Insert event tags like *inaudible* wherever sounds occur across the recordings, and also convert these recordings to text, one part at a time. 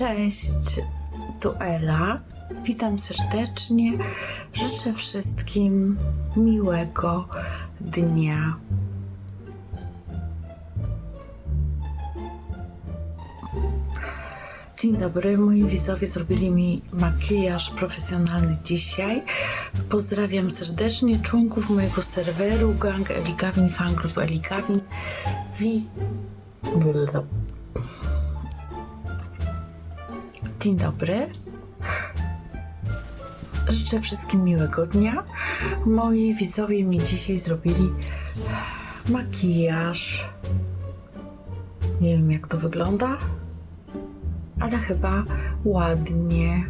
Cześć, tu Ela. Witam serdecznie. Życzę wszystkim miłego dnia. Dzień dobry, moi widzowie zrobili mi makijaż profesjonalny dzisiaj. Pozdrawiam serdecznie członków mojego serweru Gang Eli Gawin, fan klub Eli Gawin. Wi... Dzień dobry. Życzę wszystkim miłego dnia. Moi widzowie mi dzisiaj zrobili makijaż. Nie wiem jak to wygląda, ale chyba ładnie.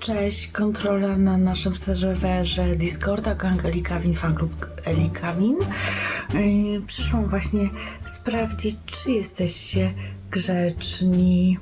Cześć, kontrola na naszym serwerze Discorda Gang Eli Kawin, fanklub Eli Kawin. Yy, Przyszłam właśnie sprawdzić, czy jesteście grzeczni.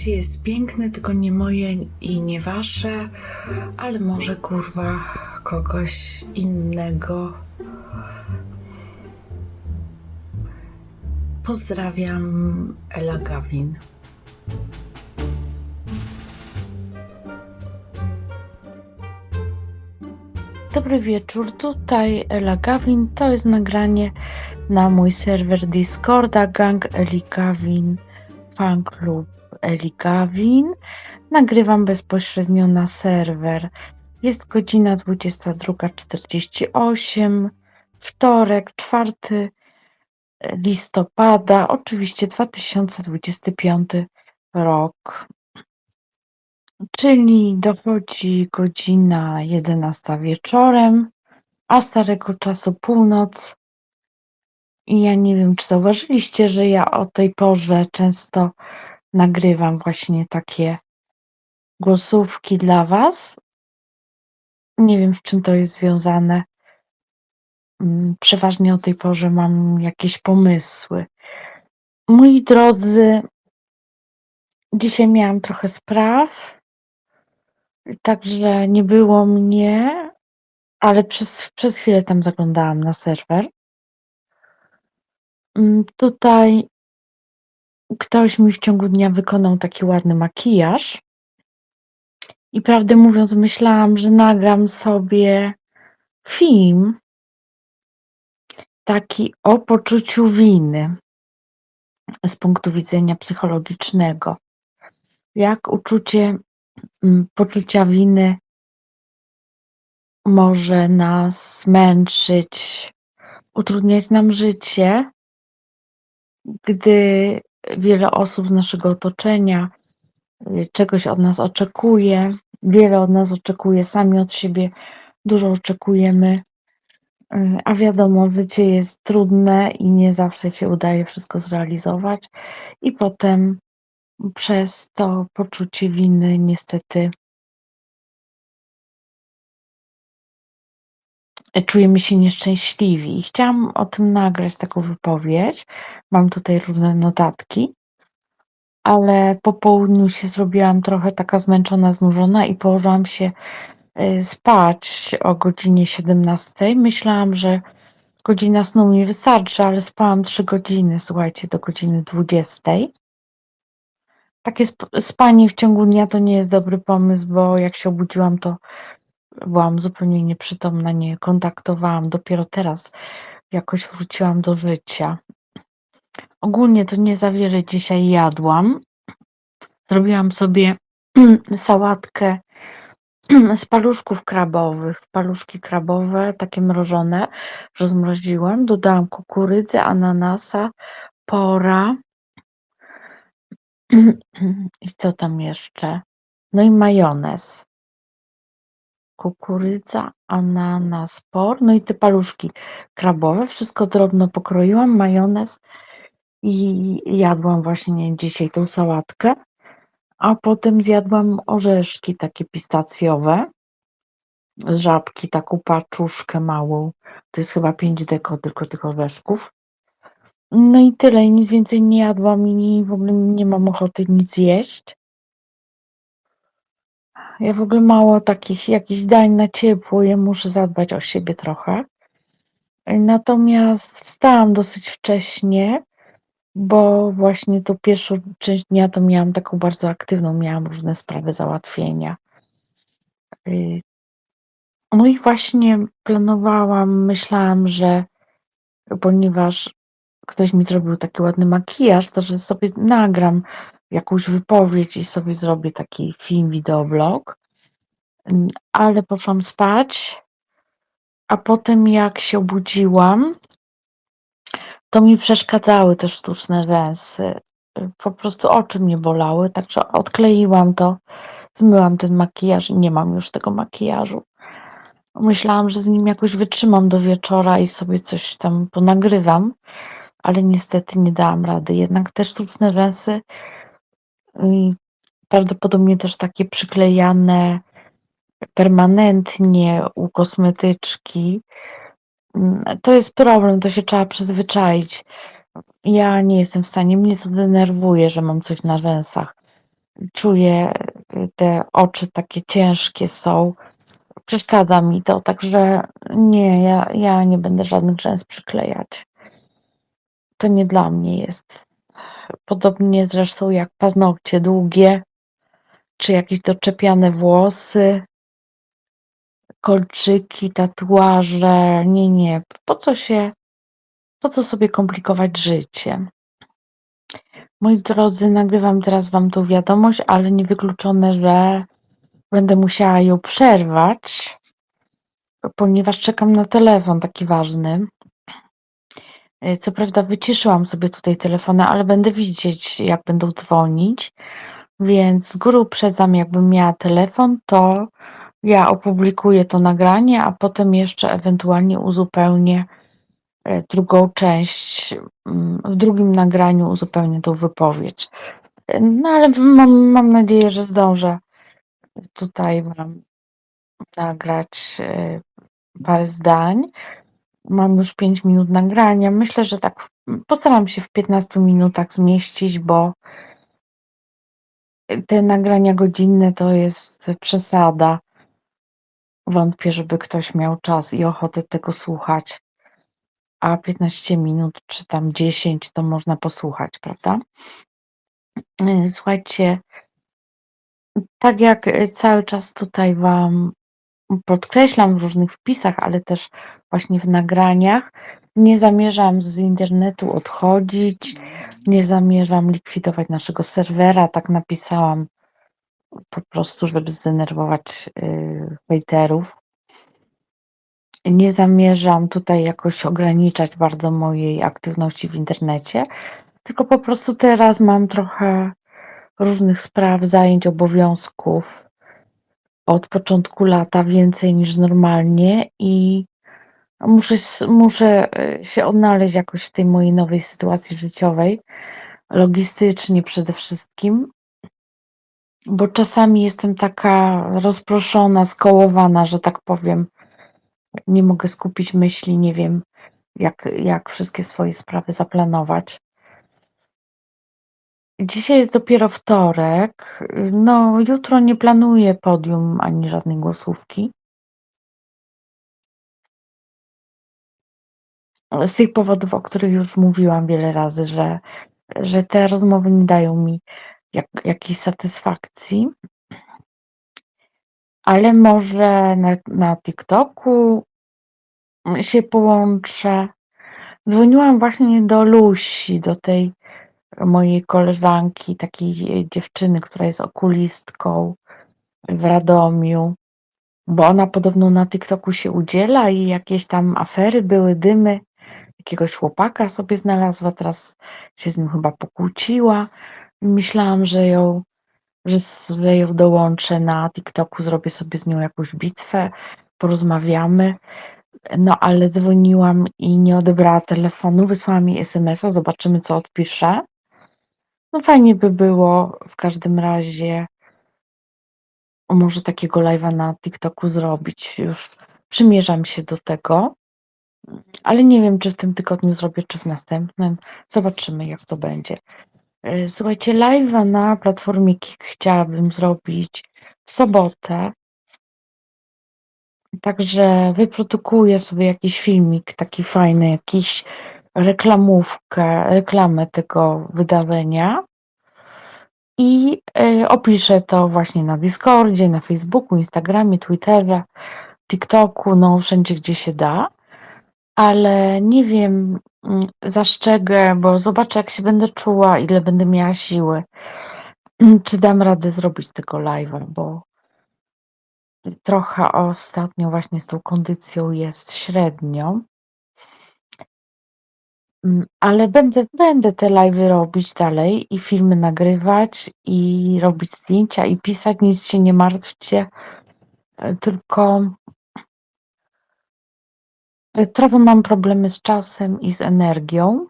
Życie jest piękne, tylko nie moje i nie wasze, ale może kurwa kogoś innego. Pozdrawiam, Ela Gawin. Dobry wieczór, tutaj Ela Gawin. To jest nagranie na mój serwer Discorda Gang Eli Gawin Fan Club Eli Gawin. Nagrywam bezpośrednio na serwer. Jest godzina 22.48, wtorek, 4 listopada, oczywiście 2025 rok. Czyli dochodzi godzina 11 wieczorem, a starego czasu północ. I ja nie wiem, czy zauważyliście, że ja o tej porze często nagrywam właśnie takie głosówki dla Was. Nie wiem, z czym to jest związane. Mm, Przeważnie o tej porze mam jakieś pomysły. Moi drodzy, dzisiaj miałam trochę spraw, także nie było mnie, ale przez, przez chwilę tam zaglądałam na serwer. Mm, Tutaj ktoś mi w ciągu dnia wykonał taki ładny makijaż. I prawdę mówiąc, myślałam, że nagram sobie film taki o poczuciu winy z punktu widzenia psychologicznego. Jak uczucie mm, poczucia winy może nas męczyć, utrudniać nam życie, gdy wiele osób z naszego otoczenia y, czegoś od nas oczekuje, wiele od nas oczekuje, sami od siebie dużo oczekujemy, y, a wiadomo, życie jest trudne i nie zawsze się udaje wszystko zrealizować, i potem przez to poczucie winy niestety czujemy się nieszczęśliwi. Chciałam o tym nagrać taką wypowiedź. Mam tutaj różne notatki, ale po południu się zrobiłam trochę taka zmęczona, znużona i położyłam się y, spać o godzinie 17. Myślałam, że godzina snu mi wystarczy, ale spałam 3 godziny, słuchajcie, do godziny 20. Takie sp- spanie w ciągu dnia to nie jest dobry pomysł, bo jak się obudziłam, to byłam zupełnie nieprzytomna, nie kontaktowałam. Dopiero teraz jakoś wróciłam do życia. Ogólnie to nie za wiele dzisiaj jadłam. Zrobiłam sobie *clears throat* sałatkę *clears throat* z paluszków krabowych. Paluszki krabowe, takie mrożone, rozmroziłam. Dodałam kukurydzy, ananasa, pora. *clears throat* I co tam jeszcze? No i majonez. Kukurydza, ananas, por, no i te paluszki krabowe. Wszystko drobno pokroiłam, majonez i jadłam właśnie dzisiaj tą sałatkę. A potem zjadłam orzeszki takie pistacjowe Żabki, taką paczuszkę małą. To jest chyba 5 deko tylko tych orzeszków. No i tyle, nic więcej nie jadłam i w ogóle nie mam ochoty nic jeść. Ja w ogóle mało takich jakichś dań na ciepło jem, muszę zadbać o siebie trochę. Natomiast wstałam dosyć wcześnie, bo właśnie tą pierwszą część dnia to miałam taką bardzo aktywną, miałam różne sprawy załatwienia. Y, no i właśnie planowałam, myślałam, że ponieważ ktoś mi zrobił taki ładny makijaż, to że sobie nagram jakąś wypowiedź i sobie zrobię taki film, wideoblog. Mm, Ale poszłam spać, a potem jak się obudziłam, to mi przeszkadzały te sztuczne rzęsy. Po prostu oczy mnie bolały, także odkleiłam to, zmyłam ten makijaż i nie mam już tego makijażu. Myślałam, że z nim jakoś wytrzymam do wieczora i sobie coś tam ponagrywam, ale niestety nie dałam rady. Jednak te sztuczne rzęsy prawdopodobnie też takie przyklejane permanentnie u kosmetyczki. mm, To jest problem, to się trzeba przyzwyczaić. Ja nie jestem w stanie, mnie to denerwuje, że mam coś na rzęsach. Czuję, y, te oczy takie ciężkie są. Przeszkadza mi to, także nie, ja, ja nie będę żadnych rzęs przyklejać. To nie dla mnie jest. Podobnie zresztą jak paznokcie długie, czy jakieś doczepiane włosy, kolczyki, tatuaże. Nie, nie. Po co się, po co sobie komplikować życie? Moi drodzy, nagrywam teraz Wam tą wiadomość, ale niewykluczone, że będę musiała ją przerwać, ponieważ czekam na telefon taki ważny. E, Co prawda wyciszyłam sobie tutaj telefony, ale będę widzieć, jak będą dzwonić, więc z góry uprzedzam, jakbym miała telefon, to ja opublikuję to nagranie, a potem jeszcze ewentualnie uzupełnię e, drugą część, mm, w drugim nagraniu uzupełnię tą wypowiedź. E, No ale mam, mam nadzieję, że zdążę tutaj Wam nagrać parę zdań. Mam już 5 minut nagrania. Myślę, że tak postaram się w 15 minutach zmieścić, bo te nagrania godzinne to jest przesada. Wątpię, żeby ktoś miał czas i ochotę tego słuchać. A 15 minut czy tam 10 to można posłuchać, prawda? Słuchajcie, tak jak cały czas tutaj Wam podkreślam w różnych wpisach, ale też właśnie w nagraniach, nie zamierzam z internetu odchodzić, nie zamierzam likwidować naszego serwera. Tak napisałam po prostu, żeby zdenerwować yy, hejterów. Nie zamierzam tutaj jakoś ograniczać bardzo mojej aktywności w internecie, tylko po prostu teraz mam trochę różnych spraw, zajęć, obowiązków od początku lata więcej niż normalnie i muszę, muszę y, się odnaleźć jakoś w tej mojej nowej sytuacji życiowej, logistycznie przede wszystkim, bo czasami jestem taka rozproszona, skołowana, że tak powiem, nie mogę skupić myśli, nie wiem, jak, jak wszystkie swoje sprawy zaplanować. Dzisiaj jest dopiero wtorek. No, jutro nie planuję podium ani żadnej głosówki. Z tych powodów, o których już mówiłam wiele razy, że, że te rozmowy nie dają mi jak, jakiejś satysfakcji. Ale może na, na TikToku się połączę. Dzwoniłam właśnie do Lusi, do tej mojej koleżanki, takiej dziewczyny, która jest okulistką w Radomiu, bo ona podobno na TikToku się udziela i jakieś tam afery były, dymy. Jakiegoś chłopaka sobie znalazła, teraz się z nim chyba pokłóciła. Myślałam, że ją, że, że ją dołączę na TikToku, zrobię sobie z nią jakąś bitwę, porozmawiamy. No ale dzwoniłam i nie odebrała telefonu, wysłała mi SMS-a, zobaczymy co odpisze. No fajnie by było w każdym razie może takiego live'a na TikToku zrobić. Już przymierzam się do tego. Ale nie wiem, czy w tym tygodniu zrobię, czy w następnym. Zobaczymy, jak to będzie. E, słuchajcie, live'a na platformie Kik chciałabym zrobić w sobotę. Także wyprodukuję sobie jakiś filmik taki fajny, jakiś reklamówkę, reklamę tego wydarzenia. I y, opiszę to właśnie na Discordzie, na Facebooku, Instagramie, Twitterze, TikToku, no wszędzie gdzie się da, ale nie wiem, mm, zastrzegę, bo zobaczę jak się będę czuła, ile będę miała siły, czy dam radę zrobić tego live'a, bo trochę ostatnio właśnie z tą kondycją jest średnio. Mm, ale będę będę te live'y robić dalej i filmy nagrywać, i robić zdjęcia, i pisać, nic się nie martwcie. E, tylko e, trochę mam problemy z czasem i z energią.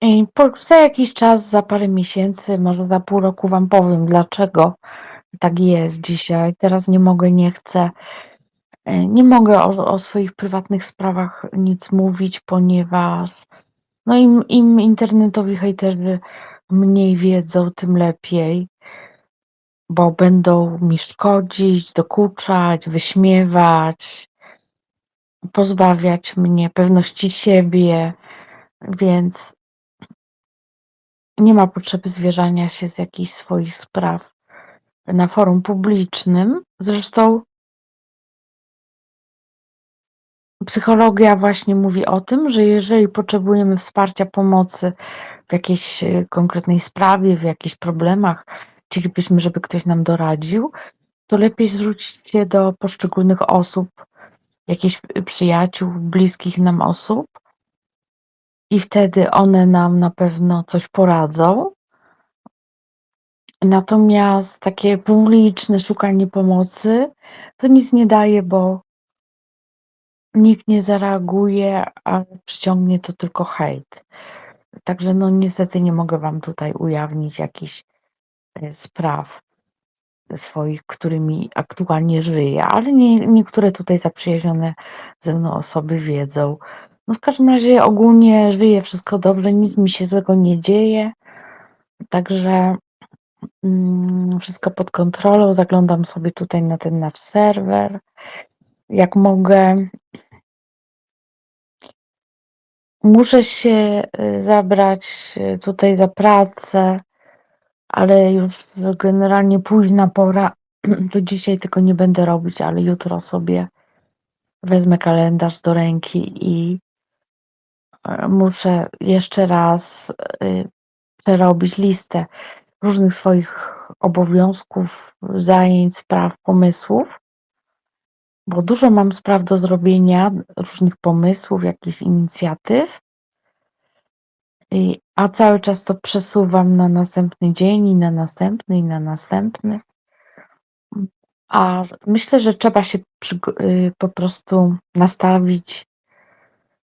I po za jakiś czas, za parę miesięcy, może za pół roku wam powiem, dlaczego tak jest dzisiaj. Teraz nie mogę, nie chcę. E, nie mogę o o swoich prywatnych sprawach nic mówić, ponieważ no im im internetowi hejterzy mniej wiedzą, tym lepiej. Bo będą mi szkodzić, dokuczać, wyśmiewać pozbawiać mnie pewności siebie, więc nie ma potrzeby zwierzania się z jakichś swoich spraw na forum publicznym. Zresztą psychologia właśnie mówi o tym, że jeżeli potrzebujemy wsparcia, pomocy w jakiejś e, konkretnej sprawie, w jakichś problemach, chcielibyśmy, żeby ktoś nam doradził, to lepiej zwrócić się do poszczególnych osób, jakichś przyjaciół, bliskich nam osób i wtedy one nam na pewno coś poradzą. Natomiast takie publiczne szukanie pomocy to nic nie daje, bo nikt nie zareaguje, a przyciągnie to tylko hejt. Także no niestety nie mogę wam tutaj ujawnić jakichś e, spraw swoich, którymi aktualnie żyję, ale nie, niektóre tutaj zaprzyjaźnione ze mną osoby wiedzą. No w każdym razie ogólnie żyję wszystko dobrze, nic mi się złego nie dzieje, także mm, wszystko pod kontrolą. Zaglądam sobie tutaj na ten nasz serwer, jak mogę. Muszę się y, zabrać y, tutaj za pracę, ale już generalnie późna pora, *clears throat* to dzisiaj tego nie będę robić, ale jutro sobie wezmę kalendarz do ręki i e, muszę jeszcze raz y, przerobić listę różnych swoich obowiązków, zajęć, spraw, pomysłów, bo dużo mam spraw do zrobienia, różnych pomysłów, jakichś inicjatyw, i, a cały czas to przesuwam na następny dzień i na następny i na następny. A myślę, że trzeba się przy, y, po prostu nastawić,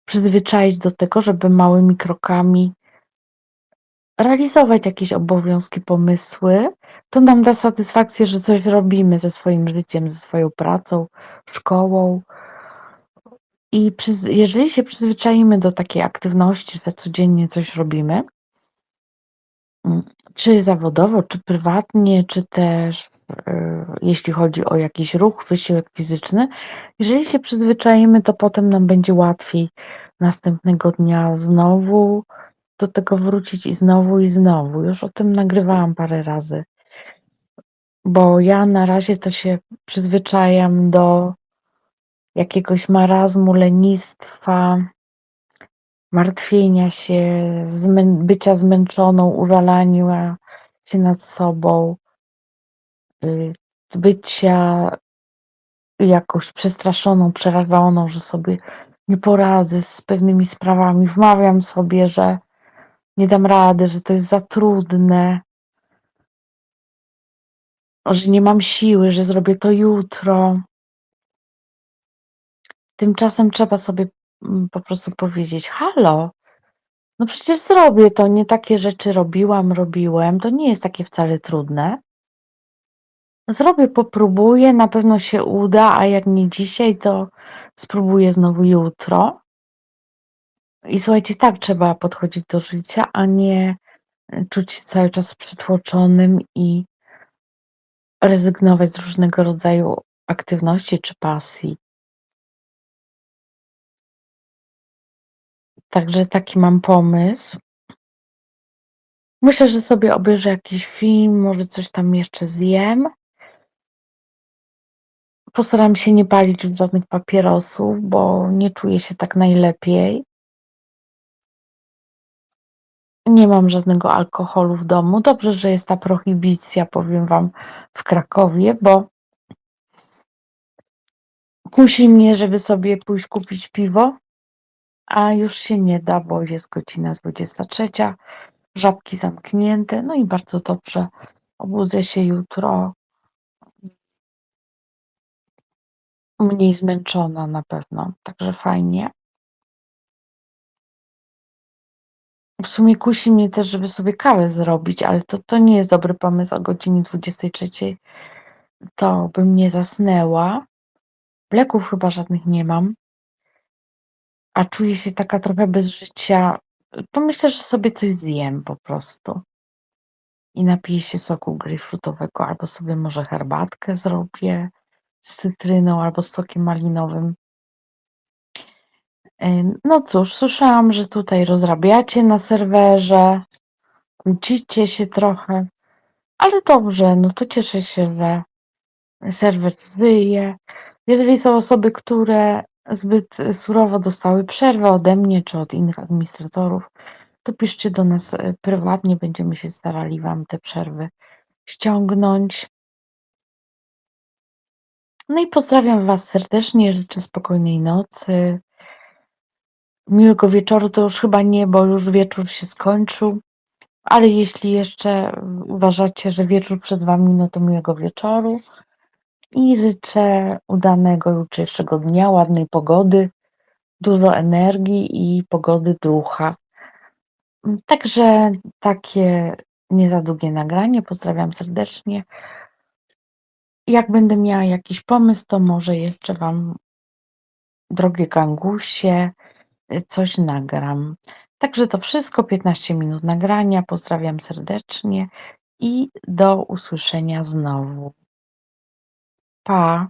przyzwyczaić do tego, żeby małymi krokami realizować jakieś obowiązki, pomysły. To nam da satysfakcję, że coś robimy ze swoim życiem, ze swoją pracą, szkołą. I jeżeli się przyzwyczaimy do takiej aktywności, że codziennie coś robimy, mm, czy zawodowo, czy prywatnie, czy też e, jeśli chodzi o jakiś ruch, wysiłek fizyczny, jeżeli się przyzwyczaimy, to potem nam będzie łatwiej następnego dnia znowu do tego wrócić i znowu i znowu. Już o tym nagrywałam parę razy. Bo ja na razie to się przyzwyczajam do jakiegoś marazmu, lenistwa, martwienia się, zmę- bycia zmęczoną, użalania się nad sobą, y, bycia jakoś przestraszoną, przerażoną, że sobie nie poradzę z pewnymi sprawami. Wmawiam sobie, że nie dam rady, że to jest za trudne, że nie mam siły, że zrobię to jutro. Tymczasem trzeba sobie mm, po prostu powiedzieć: Halo, No przecież zrobię to, nie takie rzeczy robiłam, robiłem, to nie jest takie wcale trudne. Zrobię, popróbuję, na pewno się uda, a jak nie dzisiaj, to spróbuję znowu jutro. I słuchajcie, tak trzeba podchodzić do życia, a nie czuć się cały czas przytłoczonym i rezygnować z różnego rodzaju aktywności czy pasji. Także taki mam pomysł. Myślę, że sobie obejrzę jakiś film, może coś tam jeszcze zjem. Postaram się nie palić żadnych papierosów, bo nie czuję się tak najlepiej. Nie mam żadnego alkoholu w domu. Dobrze, że jest ta prohibicja, powiem wam, w Krakowie, bo kusi mnie, żeby sobie pójść kupić piwo, a już się nie da, bo jest godzina 23, żabki zamknięte, no i bardzo dobrze. Obudzę się jutro mniej zmęczona na pewno, także fajnie. W sumie kusi mnie też, żeby sobie kawę zrobić, ale to, to nie jest dobry pomysł o godzinie 23. To bym nie zasnęła. Leków chyba żadnych nie mam. A czuję się taka trochę bez życia. To myślę, że sobie coś zjem po prostu. I napiję się soku grejpfrutowego, albo sobie może herbatkę zrobię z cytryną albo z sokiem malinowym. No cóż, słyszałam, że tutaj rozrabiacie na serwerze, kłócicie się trochę, ale dobrze, no to cieszę się, że serwer żyje. Jeżeli są osoby, które zbyt surowo dostały przerwę ode mnie czy od innych administratorów, to piszcie do nas y, prywatnie, będziemy się starali Wam te przerwy ściągnąć. No i pozdrawiam Was serdecznie, życzę spokojnej nocy. Miłego wieczoru to już chyba nie, bo już wieczór się skończył, ale jeśli jeszcze uważacie, że wieczór przed Wami, no to miłego wieczoru i życzę udanego jutrzejszego dnia, ładnej pogody, dużo energii i pogody ducha. Także takie nie za długie nagranie. Pozdrawiam serdecznie. Jak będę miała jakiś pomysł, to może jeszcze Wam, drogie gangusie, coś nagram. Także to wszystko, 15 minut nagrania. Pozdrawiam serdecznie i do usłyszenia znowu. Pa!